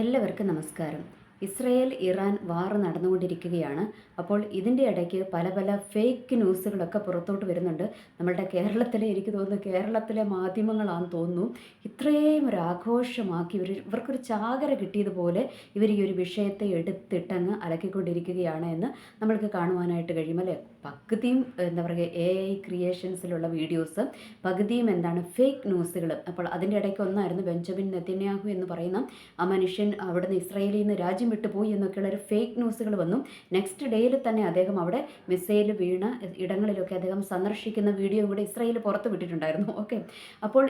എല്ലാവർക്കും നമസ്കാരം. Israel Iran വാർ നടന്നുകൊണ്ടിരിക്കുകയാണ്. അപ്പോൾ ഇതിന്റെ ഇടയ്ക്ക് പല പല ഫേക്ക് ന്യൂസുകളൊക്കെ പുറത്തോട്ട് വരുന്നുണ്ട്. നമ്മളുടെ കേരളത്തിലെ എനിക്ക് തോന്നുന്നു കേരളത്തിലെ മാധ്യമങ്ങളാണെന്ന് തോന്നുന്നു. ഇത്രയും ഒരു ആഘോഷമാക്കി ഇവർ ഇവർക്കൊരു ചാകര കിട്ടിയതുപോലെ ഇവർ ഈ ഒരു വിഷയത്തെ എടുത്തിട്ടങ്ങ് അലക്കിക്കൊണ്ടിരിക്കുകയാണ് എന്ന് നമ്മൾക്ക് കാണുവാനായിട്ട് കഴിയും അല്ലേ? പകുതിയും എന്താ പറയുക എ ഐ ക്രിയേഷൻസിലുള്ള വീഡിയോസ് പകുതിയും എന്താണ് ഫേക്ക് ന്യൂസുകൾ അപ്പോൾ അതിന്റെ ഇടയ്ക്ക് ഒന്നായിരുന്നു ബെഞ്ചമിൻ നെത്തന്യാഹു എന്ന് പറയുന്ന ആ മനുഷ്യൻ അവിടുന്ന് ഇസ്രയേലിൽ നിന്ന് രാജ്യം വിട്ടുപോയി എന്നൊക്കെയുള്ള ഒരു ഫേക്ക് ന്യൂസുകൾ വന്നു. നെക്സ്റ്റ് ഡേയിൽ തന്നെ അദ്ദേഹം അവിടെ മിസൈൽ വീണ ഇടങ്ങളിലൊക്കെ അദ്ദേഹം സന്ദർശിക്കുന്ന വീഡിയോ കൂടെ ഇസ്രായേൽ പുറത്ത് വിട്ടിട്ടുണ്ടായിരുന്നു. ഓക്കെ അപ്പോൾ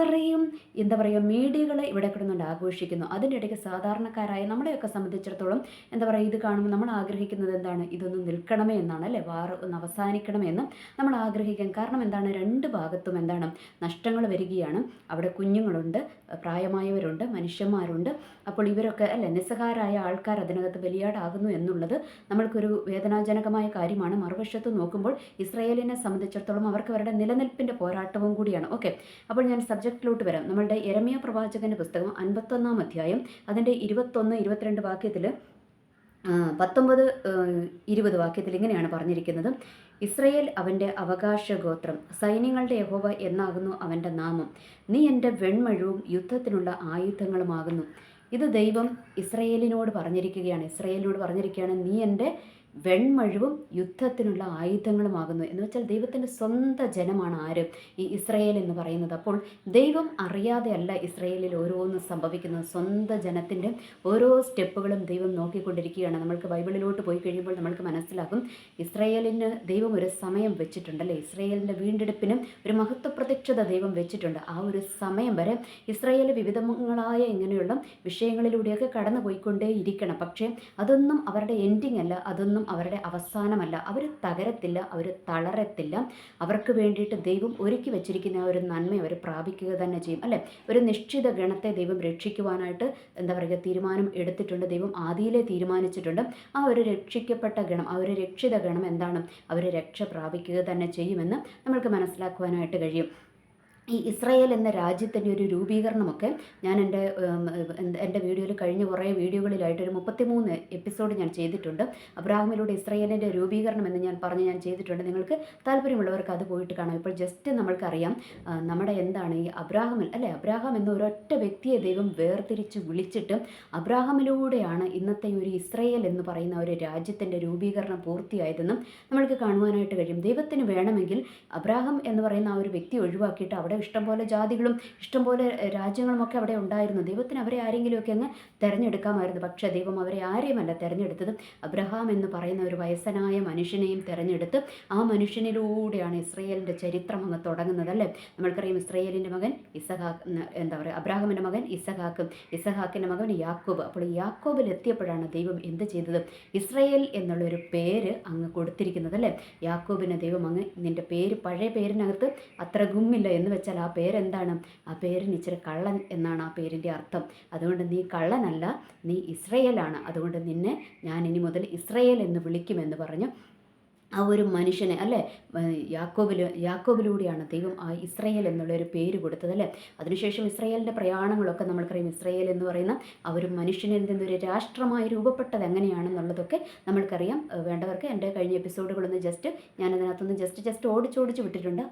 ഇത്രയും എന്താ പറയുക മീഡിയകൾ ഇവിടെ കിടന്നുകൊണ്ട് ആഘോഷിക്കുന്നു. അതിന്റെ ഇടയ്ക്ക് സാധാരണക്കാരായ നമ്മളെയൊക്കെ സംബന്ധിച്ചിടത്തോളം എന്താ പറയുക ഇത് കാണുമ്പോൾ നമ്മൾ ആഗ്രഹിക്കുന്നത് എന്താണ്? ഇതൊന്ന് നിൽക്കണമേ എന്നാണ് അല്ലേ? വാർ ഒന്ന് അവസാനിക്കണമേ എന്ന് നമ്മൾ ആഗ്രഹിക്കാം കാരണം എന്താണ്? രണ്ട് ഭാഗത്തും എന്താണ്? നഷ്ടങ്ങൾ വരികയാണ്. അവിടെ കുഞ്ഞുങ്ങളുണ്ട് പ്രായമായവരുണ്ട് മനുഷ്യന്മാരുണ്ട്. അപ്പോൾ ഇവരൊക്കെ അല്ലെ നിസ്സഹാരായ ആൾക്കാർ അതിനകത്ത് ബലിയാടാകുന്നു എന്നുള്ളത് നമ്മൾക്കൊരു വേദനാജനകമായ കാര്യമാണ്. മറുവശത്ത് നോക്കുമ്പോൾ ഇസ്രയേലിനെ സംബന്ധിച്ചിടത്തോളം അവർക്ക് അവരുടെ നിലനിൽപ്പിന്റെ പോരാട്ടവും കൂടിയാണ്. ഓക്കെ. അപ്പോൾ ഞാൻ സബ്ജക്റ്റിലോട്ട് വരാം. നമ്മളുടെ എരമിയ പ്രവാചകന്റെ പുസ്തകം അൻപത്തൊന്നാം അധ്യായം. അതിന്റെ ഇരുപത്തൊന്ന് ഇരുപത്തിരണ്ട് വാക്യത്തിൽ പത്തൊമ്പത് ഇരുപത് വാക്യത്തിൽ ഇങ്ങനെയാണ് പറഞ്ഞിരിക്കുന്നത്. ഇസ്രയേൽ അവന്റെ അവകാശ ഗോത്രം സൈന്യങ്ങളുടെ യഹോവ എന്നാകുന്നു അവന്റെ നാമം. നീ എന്റെ വെൺമഴുവും യുദ്ധത്തിനുള്ള ആയുധങ്ങളുമാകുന്നു. ഇത് ദൈവം ഇസ്രയേലിനോട് പറഞ്ഞിരിക്കുകയാണ്. ഇസ്രയേലിനോട് പറഞ്ഞിരിക്കുകയാണ് നീ എന്റെ വെൺമഴുവും യുദ്ധത്തിനുള്ള ആയുധങ്ങളുമാകുന്നു. എന്ന് വെച്ചാൽ ദൈവത്തിന്റെ സ്വന്തം ജനമാണ് ആര്? ഈ ഇസ്രയേൽ എന്ന് പറയുന്നത്. അപ്പോൾ ദൈവം അറിയാതെയല്ല ഇസ്രയേലിൽ ഓരോന്നും സംഭവിക്കുന്നത്. സ്വന്തം ജനത്തിന്റെ ഓരോ സ്റ്റെപ്പുകളും ദൈവം നോക്കിക്കൊണ്ടിരിക്കുകയാണ്. നമ്മൾക്ക് ബൈബിളിലോട്ട് പോയി കഴിയുമ്പോൾ നമ്മൾക്ക് മനസ്സിലാകും ഇസ്രയേലിന് ദൈവം ഒരു സമയം വെച്ചിട്ടുണ്ട് അല്ലേ ഇസ്രയേലിന്റെ വീണ്ടെടുപ്പിനും ഒരു മഹത്വപ്രത്യക്ഷത ദൈവം വെച്ചിട്ടുണ്ട്. ആ ഒരു സമയം വരെ ഇസ്രയേൽ വിവിധങ്ങളായ ഇങ്ങനെയുള്ള വിഷയങ്ങളിലൂടെയൊക്കെ കടന്നു പോയിക്കൊണ്ടേ ഇരിക്കണം പക്ഷേ അതൊന്നും അവരുടെ എൻഡിങ് അല്ല. അതൊന്നും ഒന്നും അവരുടെ അവസാനമല്ല. അവർ തകരത്തില്ല അവർ തളരത്തില്ല. അവർക്ക് വേണ്ടിയിട്ട് ദൈവം ഒരുക്കി വെച്ചിരിക്കുന്ന ഒരു നന്മ അവർ പ്രാപിക്കുക തന്നെ ചെയ്യും അല്ലേ? ഒരു നിശ്ചിത ഗണത്തെ ദൈവം രക്ഷിക്കുവാനായിട്ട് എന്താ പറയുക തീരുമാനം എടുത്തിട്ടുണ്ട്. ദൈവം ആദിയിലെ തീരുമാനിച്ചിട്ടുണ്ട്. ആ ഒരു രക്ഷിക്കപ്പെട്ട ഗണം ആ ഒരു രക്ഷിത ഗണം എന്താണ്? അവർ രക്ഷ പ്രാപിക്കുക തന്നെ ചെയ്യുമെന്ന് നമ്മൾക്ക് മനസ്സിലാക്കുവാനായിട്ട് കഴിയും. ഈ ഇസ്രായേൽ എന്ന രാജ്യത്തിന്റെ ഒരു രൂപീകരണമൊക്കെ ഞാൻ എന്റെ എന്റെ വീഡിയോയിൽ കഴിഞ്ഞ കുറേ വീഡിയോകളിലായിട്ട് ഒരു മുപ്പത്തിമൂന്ന് എപ്പിസോഡ് ഞാൻ ചെയ്തിട്ടുണ്ട്. അബ്രാഹിമിലൂടെ ഇസ്രായേലിന്റെ രൂപീകരണം എന്ന് ഞാൻ പറഞ്ഞ് ഞാൻ ചെയ്തിട്ടുണ്ട്. നിങ്ങൾക്ക് താല്പര്യമുള്ളവർക്ക് അത് പോയിട്ട് കാണാം. ഇപ്പോൾ ജസ്റ്റ് നമ്മൾക്കറിയാം നമ്മുടെ എന്താണ് ഈ അബ്രാഹമിൽ അല്ലേ? അബ്രാഹാം എന്ന ഒരൊറ്റ വ്യക്തിയെ ദൈവം വേർതിരിച്ച് വിളിച്ചിട്ട് അബ്രാഹമിലൂടെയാണ് ഇന്നത്തെ ഒരു ഇസ്രയേൽ എന്ന് പറയുന്ന ഒരു രാജ്യത്തിന്റെ രൂപീകരണം പൂർത്തിയായതെന്നും നമ്മൾക്ക് കാണുവാനായിട്ട് കഴിയും. ദൈവത്തിന് വേണമെങ്കിൽ അബ്രാഹം എന്ന് പറയുന്ന ആ ഒരു വ്യക്തി ഒഴിവാക്കിയിട്ട് അവിടെ ഇഷ്ടംപോലെ ജാതികളും ഇഷ്ടംപോലെ രാജ്യങ്ങളുമൊക്കെ അവിടെ ഉണ്ടായിരുന്നു. ദൈവത്തിന് അവരെ ആരെങ്കിലുമൊക്കെ അങ്ങ് തിരഞ്ഞെടുക്കാമായിരുന്നു. പക്ഷേ ദൈവം അവരെ ആരെയുമല്ല തിരഞ്ഞെടുത്തത്. അബ്രഹാം എന്ന് പറയുന്ന ഒരു വയസ്സനായ മനുഷ്യനെയും തിരഞ്ഞെടുത്ത് ആ മനുഷ്യനിലൂടെയാണ് ഇസ്രയേലിന്റെ ചരിത്രം അങ്ങ് തുടങ്ങുന്നത് അല്ലേ നമ്മൾക്കറിയാം ഇസ്രയേലിന്റെ മകൻ ഇസഹാക്ക് എന്താ പറയുക അബ്രഹാമിന്റെ മകൻ ഇസഹാക്കും ഇസഹാക്കിന്റെ മകൻ യാക്കോബ്. അപ്പോൾ യാക്കോബിൽ എത്തിയപ്പോഴാണ് ദൈവം എന്ത് ചെയ്തത്? ഇസ്രയേൽ എന്നുള്ളൊരു പേര് അങ്ങ് കൊടുത്തിരിക്കുന്നത് അല്ലേ യാക്കോബിന് ദൈവം അങ്ങ് നിന്റെ പേര് പഴയ പേരിനകത്ത് അത്ര ഗുമ്മില്ല എന്ന് ആ പേരെന്താണ്? ആ പേരിന് ഇച്ചിരി കള്ളൻ എന്നാണ് ആ പേരിന്റെ അർത്ഥം. അതുകൊണ്ട് നീ കള്ളനല്ല നീ ഇസ്രയേലാണ്. അതുകൊണ്ട് നിന്നെ ഞാൻ ഇനി മുതൽ ഇസ്രയേൽ എന്ന് വിളിക്കുമെന്ന് പറഞ്ഞു. ആ ഒരു മനുഷ്യനെ അല്ലേ? യാക്കോബിൽ യാക്കോബിലൂടെയാണ് ദൈവം ആ ഇസ്രയേൽ എന്നുള്ളൊരു പേര് കൊടുത്തത് അല്ലേ? അതിനുശേഷം ഇസ്രയേലിന്റെ പ്രയാണങ്ങളൊക്കെ നമ്മൾക്കറിയാം. ഇസ്രയേൽ എന്ന് പറയുന്ന ആ ഒരു മനുഷ്യനിൽ നിന്നൊരു രാഷ്ട്രമായി രൂപപ്പെട്ടത് എങ്ങനെയാണെന്നുള്ളതൊക്കെ നമ്മൾക്കറിയാം. വേണ്ടവർക്ക് എന്റെ കഴിഞ്ഞ എപ്പിസോഡുകളൊന്ന് ജസ്റ്റ് ഞാനതിനകത്തൊന്ന് ജസ്റ്റ് ജസ്റ്റ് ഓടിച്ചോടിച്ച് വിട്ടിട്ടുണ്ട്.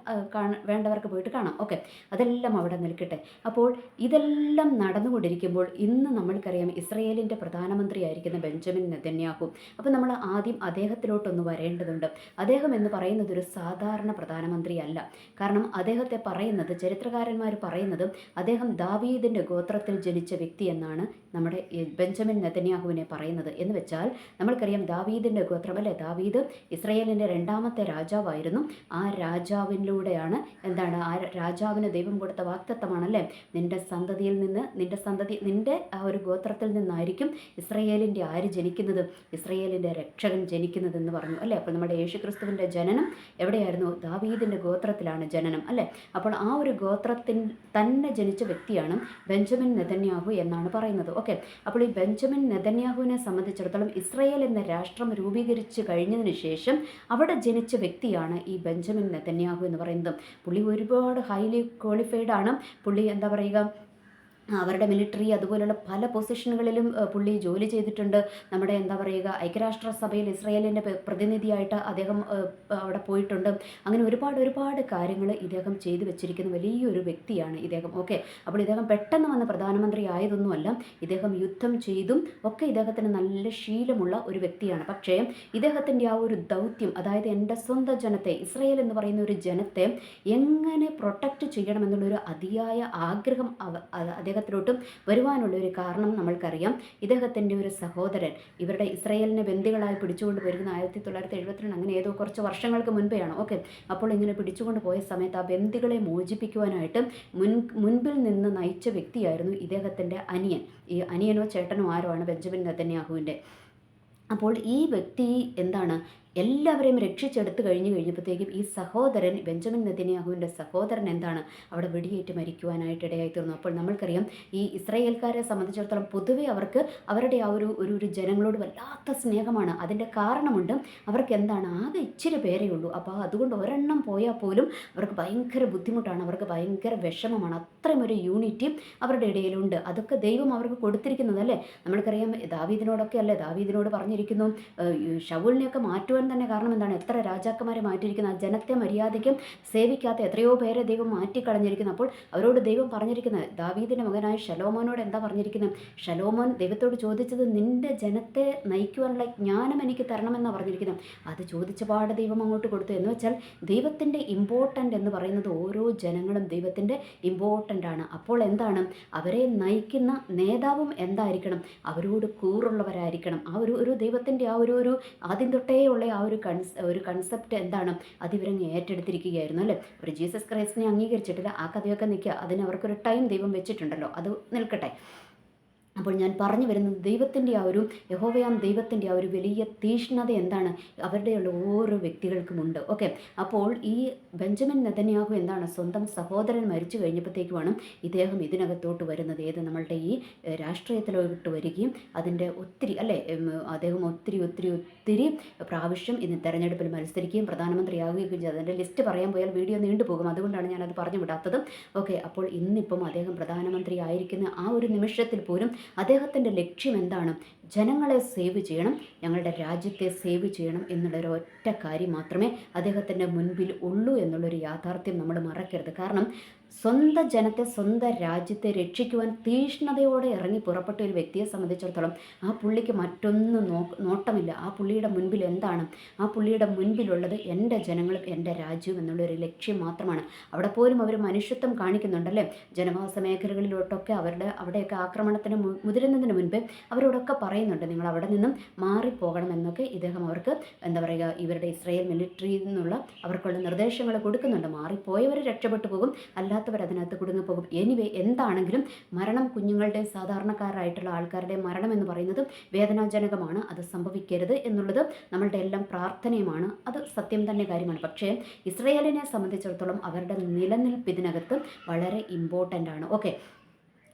വേണ്ടവർക്ക് പോയിട്ട് കാണാം. ഓക്കെ. അതെല്ലാം അവിടെ നിൽക്കട്ടെ. അപ്പോൾ ഇതെല്ലാം നടന്നുകൊണ്ടിരിക്കുമ്പോൾ ഇന്ന് നമ്മൾക്കറിയാം ഇസ്രയേലിന്റെ പ്രധാനമന്ത്രിയായിരിക്കുന്ന ബെഞ്ചമിൻ നെതന്യാഹു. അപ്പോൾ നമ്മൾ ആദ്യം അദ്ദേഹത്തിലോട്ടൊന്ന് വരേണ്ടതുണ്ട്. അദ്ദേഹം എന്ന് പറയുന്നത് ഒരു സാധാരണ പ്രധാനമന്ത്രിയല്ല. കാരണം അദ്ദേഹത്തെ പറയുന്നത് ചരിത്രകാരന്മാർ പറയുന്നത് അദ്ദേഹം ദാവീദിന്റെ ഗോത്രത്തിൽ ജനിച്ച വ്യക്തി എന്നാണ് നമ്മുടെ ബെഞ്ചമിൻ നെതന്യാഹുവിനെ പറയുന്നത്. എന്ന് വെച്ചാൽ നമ്മൾക്കറിയാം ദാവീദിന്റെ ഗോത്രം അല്ലേ ദാവീദ് ഇസ്രയേലിന്റെ രണ്ടാമത്തെ രാജാവായിരുന്നു. ആ രാജാവിലൂടെയാണ് എന്താണ്? ആ രാജാവിന് ദൈവം കൊടുത്ത വാക്തത്വമാണല്ലേ? നിന്റെ സന്തതിയിൽ നിന്ന് നിന്റെ സന്തതി നിന്റെ ആ ഒരു ഗോത്രത്തിൽ നിന്നായിരിക്കും ഇസ്രയേലിന്റെ ആര് ജനിക്കുന്നത്? ഇസ്രയേലിന്റെ രക്ഷകൻ ജനിക്കുന്നതെന്ന് പറഞ്ഞു അല്ലേ? അപ്പോൾ നമ്മുടെ യേശുക്രിസ്തുവിന്റെ ജനനം എവിടെയായിരുന്നു? ദാവീദിന്റെ ഗോത്രത്തിലാണ് ജനനം അല്ലേ? അപ്പോൾ ആ ഒരു ഗോത്രത്തിൻ തന്നെ ജനിച്ച വ്യക്തിയാണ് ബെഞ്ചമിൻ നെതന്യാഹു എന്നാണ് പറയുന്നത്. ഓക്കെ. അപ്പോൾ ഈ ബെഞ്ചമിൻ നെതന്യാഹുവിനെ സംബന്ധിച്ചിടത്തോളം ഇസ്രയേൽ എന്ന രാഷ്ട്രം രൂപീകരിച്ച് കഴിഞ്ഞതിന് ശേഷം അവിടെ ജനിച്ച വ്യക്തിയാണ് ഈ ബെഞ്ചമിൻ നെതന്യാഹു എന്ന് പറയുന്നത്. പുള്ളി ഒരുപാട് ഹൈലി ക്വാളിഫൈഡ് ആണ് പുള്ളി എന്താ പറയുക? അവരുടെ മിലിറ്ററി അതുപോലുള്ള പല പൊസിഷനുകളിലും പുള്ളി ജോലി ചെയ്തിട്ടുണ്ട്. നമ്മുടെ എന്താ പറയുക ഐക്യരാഷ്ട്ര സഭയിൽ ഇസ്രായേലിന്റെ പ്രതിനിധിയായിട്ട് അദ്ദേഹം അവിടെ പോയിട്ടുണ്ട്. അങ്ങനെ ഒരുപാട് ഒരുപാട് കാര്യങ്ങൾ ഇദ്ദേഹം ചെയ്തു വെച്ചിരിക്കുന്ന വലിയൊരു വ്യക്തിയാണ് ഇദ്ദേഹം. ഓക്കെ അപ്പോൾ ഇദ്ദേഹം പെട്ടെന്ന് വന്ന പ്രധാനമന്ത്രി ആയതൊന്നുമല്ല ഇദ്ദേഹം യുദ്ധം ചെയ്തും ഒക്കെ ഇദ്ദേഹത്തിന് നല്ല ശീലമുള്ള ഒരു വ്യക്തിയാണ്. പക്ഷേ ഇദ്ദേഹത്തിന്റെ ആ ഒരു ദൗത്യം അതായത് എന്റെ സ്വന്തം ജനത്തെ ഇസ്രയേൽ എന്ന് പറയുന്ന ഒരു ജനത്തെ എങ്ങനെ പ്രൊട്ടക്റ്റ് ചെയ്യണമെന്നുള്ളൊരു അതിയായ ആഗ്രഹം അദ്ദേഹം അദ്ദേഹത്തിലോട്ടും വരുവാനുള്ള ഒരു കാരണം നമ്മൾക്കറിയാം. ഇദ്ദേഹത്തിന്റെ ഒരു സഹോദരൻ ഇവരുടെ ഇസ്രയേലിനെ ബന്ദികളായി പിടിച്ചുകൊണ്ട് വരുന്ന ആയിരത്തി തൊള്ളായിരത്തി എഴുപത്തിരണ്ട് അങ്ങനെ ഏതോ കുറച്ച് വർഷങ്ങൾക്ക് മുൻപെയാണ്. ഓക്കെ. അപ്പോൾ ഇങ്ങനെ പിടിച്ചുകൊണ്ട് പോയ സമയത്ത് ആ ബന്ദികളെ മോചിപ്പിക്കുവാനായിട്ട് മുൻ മുൻപിൽ നിന്ന് നയിച്ച വ്യക്തിയായിരുന്നു ഇദ്ദേഹത്തിന്റെ അനിയൻ. ഈ അനിയനോ ചേട്ടനോ ആരോ ആണ് ബെഞ്ചമിൻ നെതന്യാഹുവിന്റെ. അപ്പോൾ ഈ വ്യക്തി എന്താണ്? എല്ലാവരെയും രക്ഷിച്ചെടുത്ത് കഴിഞ്ഞു കഴിഞ്ഞപ്പോഴത്തേക്കും ഈ സഹോദരൻ ബെഞ്ചമിൻ നെതിന്യാഹുവിന്റെ സഹോദരൻ എന്താണ് അവിടെ വെടിയേറ്റ് മരിക്കുവാനായിട്ട് ഇടയായി തീർന്നു. അപ്പോൾ നമ്മൾക്കറിയാം ഈ ഇസ്രായേൽക്കാരെ സംബന്ധിച്ചിടത്തോളം പൊതുവെ അവർക്ക് അവരുടെ ആ ഒരു ഒരു ഒരു ജനങ്ങളോട് വല്ലാത്ത സ്നേഹമാണ്. അതിന്റെ കാരണമുണ്ട് അവർക്ക് എന്താണ് ആകെ ഇച്ചിരി പേരേ ഉള്ളൂ. അപ്പോൾ അതുകൊണ്ട് ഒരെണ്ണം പോയാൽ പോലും അവർക്ക് ഭയങ്കര ബുദ്ധിമുട്ടാണ്. അവർക്ക് ഭയങ്കര വിഷമമാണ്. അത്രയും ഒരു യൂണിറ്റി അവരുടെ ഇടയിലുണ്ട്. അതൊക്കെ ദൈവം അവർക്ക് കൊടുത്തിരിക്കുന്നതല്ലേ? നമ്മൾക്കറിയാം ദാവീദിനോടൊക്കെ അല്ലേ? ദാവീദിനോട് പറഞ്ഞിരിക്കുന്നു ഷവുളിനെയൊക്കെ മാറ്റുവാൻ തന്നെ കാരണം എന്താണ്? എത്ര രാജാക്കന്മാരെ മാറ്റിയിരിക്കുന്ന? ആ ജനത്തെ മര്യാദയ്ക്കും സേവിക്കാത്ത എത്രയോ പേരെ ദൈവം മാറ്റിക്കളഞ്ഞിരിക്കുന്നു. അപ്പോൾ അവരോട് ദൈവം പറഞ്ഞിരിക്കുന്നത് ദാവീദിന്റെ മകനായ ഷലോമോനോട് എന്താ പറഞ്ഞിരിക്കുന്നത് ഷലോമോൻ ദൈവത്തോട് ചോദിച്ചത് നിന്റെ ജനത്തെ നയിക്കുവാനുള്ള ജ്ഞാനം എനിക്ക് തരണമെന്നാണ് പറഞ്ഞിരിക്കുന്നത് അത് ചോദിച്ച പാട് ദൈവം അങ്ങോട്ട് കൊടുത്തു. എന്ന് വെച്ചാൽ ദൈവത്തിന്റെ ഇമ്പോർട്ടന്റ് എന്ന് പറയുന്നത് ഓരോ ജനങ്ങളും ദൈവത്തിന്റെ ഇമ്പോർട്ടന്റ് ആണ്. അപ്പോൾ എന്താണ്? അവരെ നയിക്കുന്ന നേതാവും എന്തായിരിക്കണം? അവരോട് കൂറുള്ളവരായിരിക്കണം. ആ ഒരു ഒരു ദൈവത്തിന്റെ ആ ഒരു ഒരു ആദ്യം തൊട്ടേ ഉള്ള ആ ഒരു കൺസ് ഒരു കൺസെപ്റ്റ് എന്താണ്? അതിവരങ്ങ് ഏറ്റെടുത്തിരിക്കുകയായിരുന്നു അല്ലേ? ഒരു ജീസസ് ക്രൈസ്റ്റിനെ അംഗീകരിച്ചിട്ടില്ല. ആ കഥയൊക്കെ നിൽക്കുക. അതിന് അവർക്കൊരു ടൈം ദൈവം വെച്ചിട്ടുണ്ടല്ലോ. അത് നിൽക്കട്ടെ. അപ്പോൾ ഞാൻ പറഞ്ഞു വരുന്നത് ദൈവത്തിന്റെ ആ ഒരു യഹോവയാം ദൈവത്തിന്റെ ആ ഒരു വലിയ തീഷ്ണത എന്താണ്? അവരുടെയുള്ള ഓരോ വ്യക്തികൾക്കുമുണ്ട് ഓക്കെ. അപ്പോൾ ഈ ബെഞ്ചമിൻ നെതന്യാഹു എന്താണ്? സ്വന്തം സഹോദരൻ മരിച്ചു കഴിഞ്ഞപ്പോഴത്തേക്കുമാണ് ഇദ്ദേഹം ഇതിനകത്തോട്ട് വരുന്നത്. ഏത്? നമ്മളുടെ ഈ രാഷ്ട്രീയത്തിലോട്ട് വരികയും അതിന്റെ ഒത്തിരി അല്ലേ? അദ്ദേഹം ഒത്തിരി ഒത്തിരി ഒത്തിരി പ്രാവശ്യം ഇന്ന് തെരഞ്ഞെടുപ്പിൽ മത്സരിക്കുകയും പ്രധാനമന്ത്രിയാവുകയും ചെയ്തു. അതിന്റെ ലിസ്റ്റ് പറയാൻ പോയാൽ വീഡിയോ നീണ്ടുപോകും അതുകൊണ്ടാണ് ഞാനത് പറഞ്ഞു വിടാത്തത് ഓക്കെ. അപ്പോൾ ഇന്നിപ്പം അദ്ദേഹം പ്രധാനമന്ത്രി ആയിരിക്കുന്ന ആ ഒരു നിമിഷത്തിൽ പോലും അദ്ദേഹത്തിന്റെ ലക്ഷ്യം എന്താണ്? ജനങ്ങളെ സേവ് ചെയ്യണം ഞങ്ങളുടെ രാജ്യത്തെ സേവ് ചെയ്യണം എന്നുള്ള ഒരു ഒറ്റ കാര്യം മാത്രമേ അദ്ദേഹത്തിന്റെ മുൻപിൽ ഉള്ളൂ എന്നുള്ളൊരു യാഥാർത്ഥ്യം നമ്മൾ മറക്കരുത്. കാരണം സ്വന്തം ജനത്തെ സ്വന്തം രാജ്യത്തെ രക്ഷിക്കുവാൻ തീഷ്ണതയോടെ ഇറങ്ങി പുറപ്പെട്ട ഒരു വ്യക്തിയെ സംബന്ധിച്ചിടത്തോളം ആ പുള്ളിക്ക് മറ്റൊന്നും നോ നോട്ടമില്ല. ആ പുള്ളിയുടെ മുൻപിൽ എന്താണ്? ആ പുള്ളിയുടെ മുൻപിലുള്ളത് എന്റെ ജനങ്ങളും എന്റെ രാജ്യവും എന്നുള്ളൊരു ലക്ഷ്യം മാത്രമാണ്. അവിടെ പോലും അവർ മനുഷ്യത്വം കാണിക്കുന്നുണ്ടല്ലേ? ജനവാസ മേഖലകളിലോട്ടൊക്കെ അവരുടെ അവിടെയൊക്കെ ആക്രമണത്തിന് മുതിരുന്നതിന് മുൻപ് അവരോടൊക്കെ പറയുന്നുണ്ട്. നിങ്ങൾ അവിടെ നിന്നും മാറിപ്പോകണം എന്നൊക്കെ ഇദ്ദേഹം അവർക്ക് എന്താ പറയുക ഇവരുടെ ഇസ്രായേൽ മിലിറ്ററിയിൽ നിന്നുള്ള അവർക്കുള്ള നിർദ്ദേശങ്ങൾ കൊടുക്കുന്നുണ്ട്. മാറിപ്പോയവർ രക്ഷപ്പെട്ടു പോകും. അല്ല അല്ലാത്തവർ അതിനകത്ത് കുടുങ്ങിപ്പോകും എനിവേ എന്താണെങ്കിലും മരണം കുഞ്ഞുങ്ങളുടെ സാധാരണക്കാരായിട്ടുള്ള ആൾക്കാരുടെ മരണം എന്ന് പറയുന്നത് വേദനാജനകമാണ്. അത് സംഭവിക്കരുത് എന്നുള്ളത് നമ്മളുടെ എല്ലാം പ്രാർത്ഥനയുമാണ്. അത് സത്യം തന്നെ കാര്യമാണ്. പക്ഷേ ഇസ്രയേലിനെ സംബന്ധിച്ചിടത്തോളം അവരുടെ നിലനിൽപ്പ് ഇതിനകത്ത് വളരെ ഇമ്പോർട്ടന്റ് ആണ്. ഓക്കെ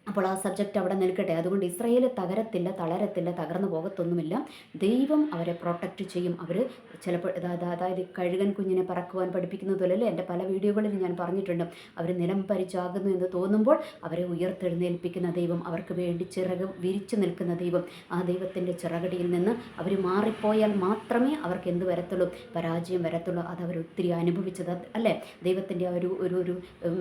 അപ്പോൾ ആ സബ്ജക്റ്റ് അവിടെ നിൽക്കട്ടെ. അതുകൊണ്ട് ഇസ്രയേൽ തകരത്തില്ല തളരത്തില്ല തകർന്നു പോകത്തൊന്നുമില്ല. ദൈവം അവരെ പ്രൊട്ടക്റ്റ് ചെയ്യും. അവർ ചിലപ്പോൾ അതായത് കഴുകൻ കുഞ്ഞിനെ പറക്കുവാൻ പഠിപ്പിക്കുന്നതുപോലെ എന്റെ പല വീഡിയോകളിൽ ഞാൻ പറഞ്ഞിട്ടുണ്ട്. അവർ നിലം പരിച്ചാകുന്നു എന്ന് തോന്നുമ്പോൾ അവരെ ഉയർത്തെഴുന്നേൽപ്പിക്കുന്ന ദൈവം അവർക്ക് വേണ്ടി ചിറക് വിരിച്ചു നിൽക്കുന്ന ദൈവം ആ ദൈവത്തിന്റെ ചിറകടിയിൽ നിന്ന് അവർ മാറിപ്പോയാൽ മാത്രമേ അവർക്ക് എന്ത് വരത്തുള്ളൂ? പരാജയം വരത്തുള്ളൂ. അത് അവർ ഒത്തിരി അനുഭവിച്ചത് അല്ലേ? ദൈവത്തിന്റെ ഒരു ഒരു ഒരു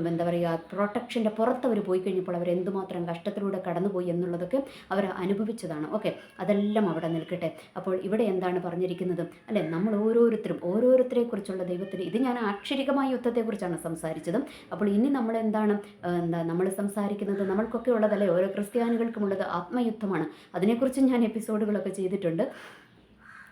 എന്താ പറയുക പ്രൊട്ടക്ഷന്റെ പുറത്ത് അവർ പോയി കഴിഞ്ഞപ്പോൾ അവർ എന്തുമാത്രം മാത്രം കഷ്ടത്തിലൂടെ കടന്നുപോയി എന്നുള്ളതൊക്കെ അവർ അനുഭവിച്ചതാണ്. ഓക്കെ അതെല്ലാം അവിടെ നിൽക്കട്ടെ. അപ്പോൾ ഇവിടെ എന്താണ് പറഞ്ഞിരിക്കുന്നത്? അല്ലെ നമ്മൾ ഓരോരുത്തരും ഓരോരുത്തരെക്കുറിച്ചുള്ള ദൈവത്തിന് ഇത് ഞാൻ ആക്ഷരികമായ യുദ്ധത്തെക്കുറിച്ചാണ് സംസാരിച്ചത്. അപ്പോൾ ഇനി നമ്മൾ എന്താണ് എന്താ നമ്മൾ സംസാരിക്കുന്നത്? നമ്മൾക്കൊക്കെ ഉള്ളതല്ലേ? ഓരോ ക്രിസ്ത്യാനികൾക്കുമുള്ളത് ആത്മയുദ്ധമാണ്. അതിനെക്കുറിച്ച് ഞാൻ എപ്പിസോഡുകളൊക്കെ ചെയ്തിട്ടുണ്ട്.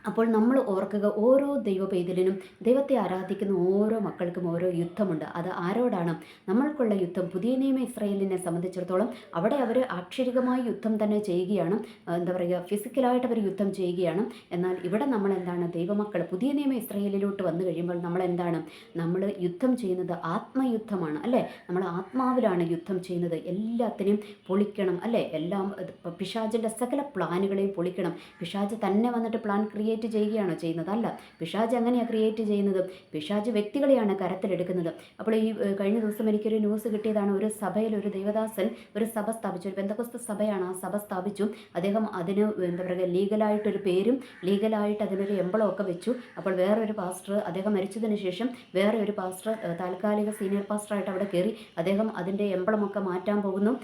അപ്പോൾ നമ്മൾ ഓർക്കുക ഓരോ ദൈവ പൈതലിനും ദൈവത്തെ ആരാധിക്കുന്ന ഓരോ മക്കൾക്കും ഓരോ യുദ്ധമുണ്ട്. അത് ആരോടാണ്? നമ്മൾക്കുള്ള യുദ്ധം പുതിയ നിയമ ഇസ്രയേലിനെ സംബന്ധിച്ചിടത്തോളം അവിടെ അവർ ആക്ഷരികമായി യുദ്ധം തന്നെ ചെയ്യുകയാണ്. എന്താ പറയുക ഫിസിക്കലായിട്ട് അവർ യുദ്ധം ചെയ്യുകയാണ്. എന്നാൽ ഇവിടെ നമ്മൾ എന്താണ്? ദൈവമക്കൾ പുതിയ നിയമ ഇസ്രയേലിലോട്ട് വന്നു കഴിയുമ്പോൾ നമ്മൾ എന്താണ്? നമ്മൾ യുദ്ധം ചെയ്യുന്നത് ആത്മയുദ്ധമാണ് അല്ലേ? നമ്മൾ ആത്മാവിലാണ് യുദ്ധം ചെയ്യുന്നത്. എല്ലാത്തിനെയും പൊളിക്കണം അല്ലേ? എല്ലാം പിശാജിന്റെ സകല പ്ലാനുകളെയും പൊളിക്കണം. പിശാജ് തന്നെ വന്നിട്ട് പ്ലാൻ ക്രിയേറ്റ് ക്രിയേറ്റ് ചെയ്യുകയാണോ ചെയ്യുന്നത്? അല്ല. പിശാജ് അങ്ങനെയാണ് ക്രിയേറ്റ് ചെയ്യുന്നത്. പിശാജ് വ്യക്തികളെയാണ് കരത്തിലെടുക്കുന്നത്. അപ്പോൾ ഈ കഴിഞ്ഞ ദിവസം എനിക്കൊരു ന്യൂസ് കിട്ടിയതാണ്. ഒരു സഭയിൽ ഒരു ദേവദാസൻ ഒരു സഭ സ്ഥാപിച്ചു. ഒരു ബന്ധക്കസ്ത സഭയാണ് ആ സഭ സ്ഥാപിച്ചു. അദ്ദേഹം അതിന് എന്താ പറയുക ലീഗലായിട്ടൊരു പേരും ലീഗലായിട്ട് അതിനൊരു എംബളം ഒക്കെ വെച്ചു. അപ്പോൾ വേറൊരു പാസ്റ്റർ അദ്ദേഹം മരിച്ചതിന് ശേഷം വേറെ ഒരു പാസ്റ്റർ താൽക്കാലിക സീനിയർ പാസ്റ്ററായിട്ട് അവിടെ കയറി അദ്ദേഹം അതിന്റെ എംബളമൊക്കെ മാറ്റാൻ പോകുന്നു.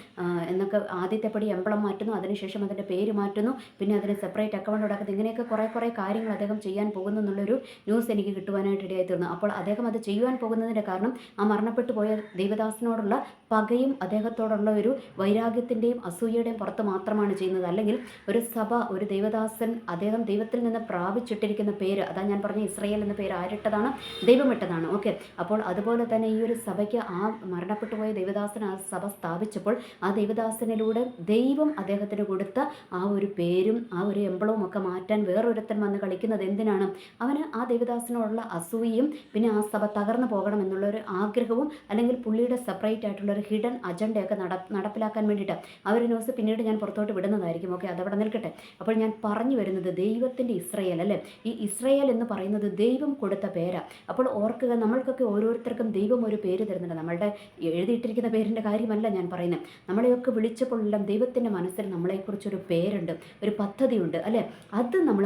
എന്നൊക്കെ ആദ്യത്തെ പടി എംബളം മാറ്റുന്നു. അതിനുശേഷം അതിന്റെ പേര് മാറ്റുന്നു. പിന്നെ അതിന് സെപ്പറേറ്റ് അക്കൗണ്ട് ഉണ്ടാക്കുന്നത് ഇങ്ങനെയൊക്കെ കുറേ കുറേ കാര്യങ്ങൾ അദ്ദേഹം ചെയ്യാൻ പോകുന്നു എന്നുള്ളൊരു ന്യൂസ് എനിക്ക് കിട്ടുവാനായിട്ട് ഇടയായി തീർന്നു അപ്പോൾ അദ്ദേഹം അത് ചെയ്യുവാൻ പോകുന്നതിന്റെ കാരണം ആ മരണപ്പെട്ടു പോയ ദേവദാസിനോടുള്ള പകയും അദ്ദേഹത്തോടുള്ള ഒരു വൈരാഗ്യത്തിന്റെയും അസൂയയുടെയും പുറത്ത് മാത്രമാണ് ചെയ്യുന്നത്. അല്ലെങ്കിൽ ഒരു സഭ ഒരു ദേവദാസൻ അദ്ദേഹം ദൈവത്തിൽ നിന്ന് പ്രാപിച്ചിട്ടിരിക്കുന്ന പേര് അതാ ഞാൻ പറഞ്ഞ ഇസ്രയേൽ എന്ന പേര് ആരിട്ടതാണ്? ദൈവമിട്ടതാണ്. ഓക്കെ. അപ്പോൾ അതുപോലെ തന്നെ ഈ ഒരു സഭയ്ക്ക് ആ മരണപ്പെട്ടു പോയ ദേവദാസൻ ആ സഭ സ്ഥാപിച്ചപ്പോൾ ആ ദേവദാസനിലൂടെ ദൈവം അദ്ദേഹത്തിന് കൊടുത്ത ആ ഒരു പേരും ആ ഒരു എംബളവും ഒക്കെ മാറ്റാൻ വേറൊരുത്തൻ വന്ന് കളിക്കുന്നത് എന്തിനാണ്? അവന് ആ ദേവദാസിനോടുള്ള അസൂയയും പിന്നെ ആ സഭ തകർന്നു പോകണം എന്നുള്ള ഒരു ആഗ്രഹവും അല്ലെങ്കിൽ പുള്ളിയുടെ സെപ്പറേറ്റ് ആയിട്ടുള്ള ഒരു ഹിഡൻ അജണ്ടയൊക്കെ നട നടപ്പിലാക്കാൻ വേണ്ടിയിട്ട് ആ ഒരു ന്യൂസ് പിന്നീട് ഞാൻ പുറത്തോട്ട് വിടുന്നതായിരിക്കും. ഓക്കെ അതവിടെ നിൽക്കട്ടെ. അപ്പോൾ ഞാൻ പറഞ്ഞു വരുന്നത് ദൈവത്തിന്റെ ഇസ്രയേൽ അല്ലേ? ഈ ഇസ്രയേൽ എന്ന് പറയുന്നത് ദൈവം കൊടുത്ത പേരാണ് അപ്പോൾ ഓർക്കുക നമ്മൾക്കൊക്കെ ഓരോരുത്തർക്കും ദൈവം ഒരു പേര് തരുന്നുണ്ട്. നമ്മളുടെ എഴുതിയിട്ടിരിക്കുന്ന പേരിന്റെ കാര്യമല്ല ഞാൻ പറയുന്നത്. നമ്മളെയൊക്കെ വിളിച്ചപ്പോഴെല്ലാം ദൈവത്തിന്റെ മനസ്സിൽ നമ്മളെക്കുറിച്ചൊരു പേരുണ്ട് ഒരു പദ്ധതിയുണ്ട് അല്ലേ? അത് നമ്മൾ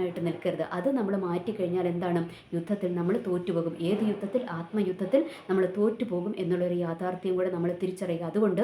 മാറ്റാനായിട്ട് നിൽക്കരുത്. അത് നമ്മൾ മാറ്റിക്കഴിഞ്ഞാൽ എന്താണ്? യുദ്ധത്തിൽ നമ്മൾ തോറ്റുപോകും. ഏത് യുദ്ധത്തിൽ? ആത്മയുദ്ധത്തിൽ നമ്മൾ തോറ്റുപോകും എന്നുള്ളൊരു യാഥാർത്ഥ്യം കൂടെ നമ്മൾ തിരിച്ചറിയുക. അതുകൊണ്ട്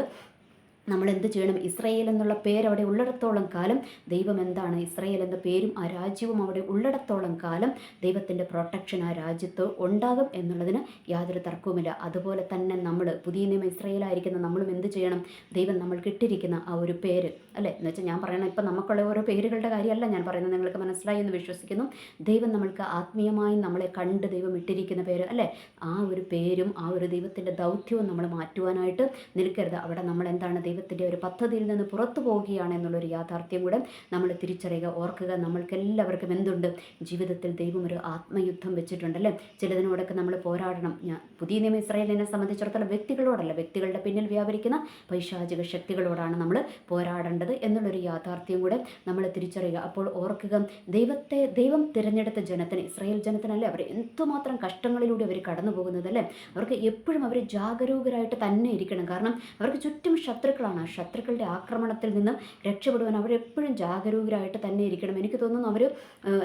നമ്മൾ എന്ത് ചെയ്യണം? ഇസ്രയേൽ എന്നുള്ള പേര് അവിടെ ഉള്ളിടത്തോളം കാലം ദൈവം എന്താണ്? ഇസ്രയേൽ എന്ന പേരും ആ രാജ്യവും അവിടെ ഉള്ളിടത്തോളം കാലം ദൈവത്തിന്റെ പ്രൊട്ടക്ഷൻ ആ രാജ്യത്ത് ഉണ്ടാകും എന്നുള്ളതിന് യാതൊരു തർക്കവുമില്ല. അതുപോലെ തന്നെ നമ്മൾ പുതിയ നിയമം ഇസ്രയേലായിരിക്കുന്ന നമ്മളും എന്ത് ചെയ്യണം? ദൈവം നമ്മൾ കിട്ടിയിരിക്കുന്ന ആ ഒരു പേര് അല്ലേ? എന്ന് വെച്ചാൽ ഞാൻ പറയണം ഇപ്പം നമുക്കുള്ള ഓരോ പേരുകളുടെ കാര്യമല്ല ഞാൻ പറയുന്നത്. നിങ്ങൾക്ക് മനസ്സിലായി എന്ന് വിശ്വസിക്കുന്നു. ദൈവം നമ്മൾക്ക് ആത്മീയമായി നമ്മളെ കണ്ട് ദൈവം ഇട്ടിരിക്കുന്ന പേര് അല്ലേ? ആ ഒരു പേരും ആ ഒരു ദൈവത്തിന്റെ ദൗത്യവും നമ്മൾ മാറ്റുവാനായിട്ട് നിൽക്കരുത്. അവിടെ നമ്മൾ എന്താണ്? ദൈവത്തിന്റെ ഒരു പദ്ധതിയിൽ നിന്ന് പുറത്തു പോവുകയാണ് എന്നുള്ളൊരു യാഥാർത്ഥ്യം കൂടെ നമ്മൾ തിരിച്ചറിയുക ഓർക്കുക നമ്മൾക്കെല്ലാവർക്കും എന്തുണ്ട്? ജീവിതത്തിൽ ദൈവം ഒരു ആത്മയുദ്ധം വെച്ചിട്ടുണ്ടല്ലേ? ചിലതിനോടൊക്കെ നമ്മൾ പോരാടണം. ഞാൻ പുതിയ നിയമ ഇസ്രായേലിനെ സംബന്ധിച്ചിടത്തോളം വ്യക്തികളോടല്ല വ്യക്തികളുടെ പിന്നിൽ വ്യാപരിക്കുന്ന പൈശാചിക ശക്തികളോടാണ് നമ്മൾ പോരാടേണ്ടത് എന്നുള്ളൊരു യാഥാർത്ഥ്യം കൂടെ നമ്മൾ തിരിച്ചറിയുക. അപ്പോൾ ഓർക്കുക ദൈവത്തെ ദൈവം തിരഞ്ഞെടുത്ത ജനത്തിന് ഇസ്രായേൽ ജനത്തിനല്ലേ അവർ എന്തുമാത്രം കഷ്ടങ്ങളിലൂടെ അവർ കടന്നു പോകുന്നതല്ലേ അവർക്ക് എപ്പോഴും അവർ ജാഗരൂകരായിട്ട് തന്നെ ഇരിക്കണം. കാരണം അവർക്ക് ചുറ്റും ശത്രുക്കൾ ശത്രുക്കളാണ്. ആ ശത്രുക്കളുടെ ആക്രമണത്തിൽ നിന്ന് രക്ഷപ്പെടുവാൻ അവരെപ്പോഴും ജാഗരൂകരായിട്ട് തന്നെ ഇരിക്കണം. എനിക്ക് തോന്നുന്നു അവർ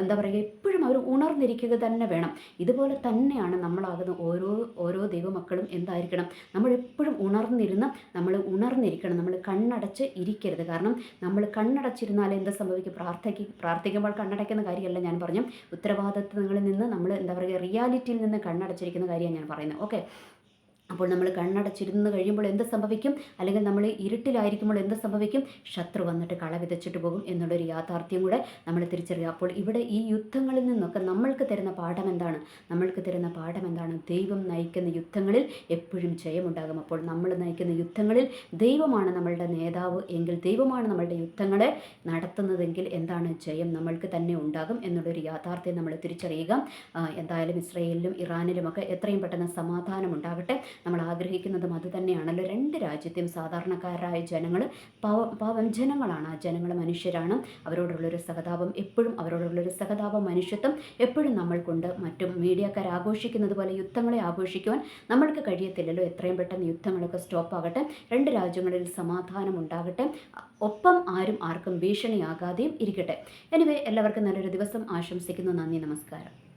എന്താ പറയുക എപ്പോഴും അവർ ഉണർന്നിരിക്കുക തന്നെ വേണം. ഇതുപോലെ തന്നെയാണ് നമ്മളാകുന്ന ഓരോ ഓരോ ദൈവമക്കളും എന്തായിരിക്കണം? നമ്മളെപ്പോഴും ഉണർന്നിരുന്ന് നമ്മൾ ഉണർന്നിരിക്കണം. നമ്മൾ കണ്ണടച്ച് ഇരിക്കരുത്. കാരണം നമ്മൾ കണ്ണടച്ചിരുന്നാൽ എന്ത് സംഭവിക്കും? പ്രാർത്ഥിക്കും പ്രാർത്ഥിക്കുമ്പോൾ കണ്ണടയ്ക്കുന്ന കാര്യമല്ല ഞാൻ പറഞ്ഞു ഉത്തരവാദിത്വങ്ങളിൽ നിന്ന് നമ്മൾ എന്താ പറയുക റിയാലിറ്റിയിൽ നിന്ന് കണ്ണടച്ചിരിക്കുന്ന കാര്യമാണ് ഞാൻ പറയുന്നത്. ഓക്കെ? അപ്പോൾ നമ്മൾ കണ്ണടച്ചിരുന്ന് കഴിയുമ്പോൾ എന്ത് സംഭവിക്കും? അല്ലെങ്കിൽ നമ്മൾ ഇരുട്ടിലായിരിക്കുമ്പോൾ എന്ത് സംഭവിക്കും? ശത്രു വന്നിട്ട് കള വിതച്ചിട്ട് പോകും എന്നുള്ളൊരു യാഥാർത്ഥ്യം കൂടെ നമ്മൾ തിരിച്ചറിയുക. അപ്പോൾ ഇവിടെ ഈ യുദ്ധങ്ങളിൽ നിന്നൊക്കെ നമ്മൾക്ക് തരുന്ന പാഠം എന്താണ്? നമ്മൾക്ക് തരുന്ന പാഠം എന്താണ്? ദൈവം നയിക്കുന്ന യുദ്ധങ്ങളിൽ എപ്പോഴും ജയമുണ്ടാകും. അപ്പോൾ നമ്മൾ നയിക്കുന്ന യുദ്ധങ്ങളിൽ ദൈവമാണ് നമ്മളുടെ നേതാവ് എങ്കിൽ ദൈവമാണ് നമ്മളുടെ യുദ്ധങ്ങളെ നടത്തുന്നതെങ്കിൽ എന്താണ് ജയം നമ്മൾക്ക് തന്നെ ഉണ്ടാകും എന്നുള്ളൊരു യാഥാർത്ഥ്യം നമ്മൾ തിരിച്ചറിയുക. എന്തായാലും ഇസ്രയേലിലും ഇറാനിലുമൊക്കെ എത്രയും പെട്ടെന്ന് സമാധാനം ഉണ്ടാകട്ടെ. നമ്മൾ ആഗ്രഹിക്കുന്നതും അത് തന്നെയാണല്ലോ. രണ്ട് രാജ്യത്തെയും സാധാരണക്കാരായ ജനങ്ങൾ പാവ പാവം ജനങ്ങളാണ്. ആ ജനങ്ങൾ മനുഷ്യരാണ്. അവരോടുള്ളൊരു സഹതാപം എപ്പോഴും അവരോടുള്ളൊരു സഹതാപം മനുഷ്യത്വം എപ്പോഴും നമ്മൾക്കുണ്ട്. മറ്റും മീഡിയക്കാർ ആഘോഷിക്കുന്നത് പോലെ യുദ്ധങ്ങളെ ആഘോഷിക്കുവാൻ നമ്മൾക്ക് കഴിയത്തില്ലല്ലോ. എത്രയും പെട്ടെന്ന് യുദ്ധങ്ങളൊക്കെ സ്റ്റോപ്പ് ആകട്ടെ രണ്ട് രാജ്യങ്ങളിൽ സമാധാനം ഉണ്ടാകട്ടെ ഒപ്പം ആരും ആർക്കും ഭീഷണിയാകാതെയും ഇരിക്കട്ടെ. എനിവേ എല്ലാവർക്കും നല്ലൊരു ദിവസം ആശംസിക്കുന്നു. നന്ദി നമസ്കാരം.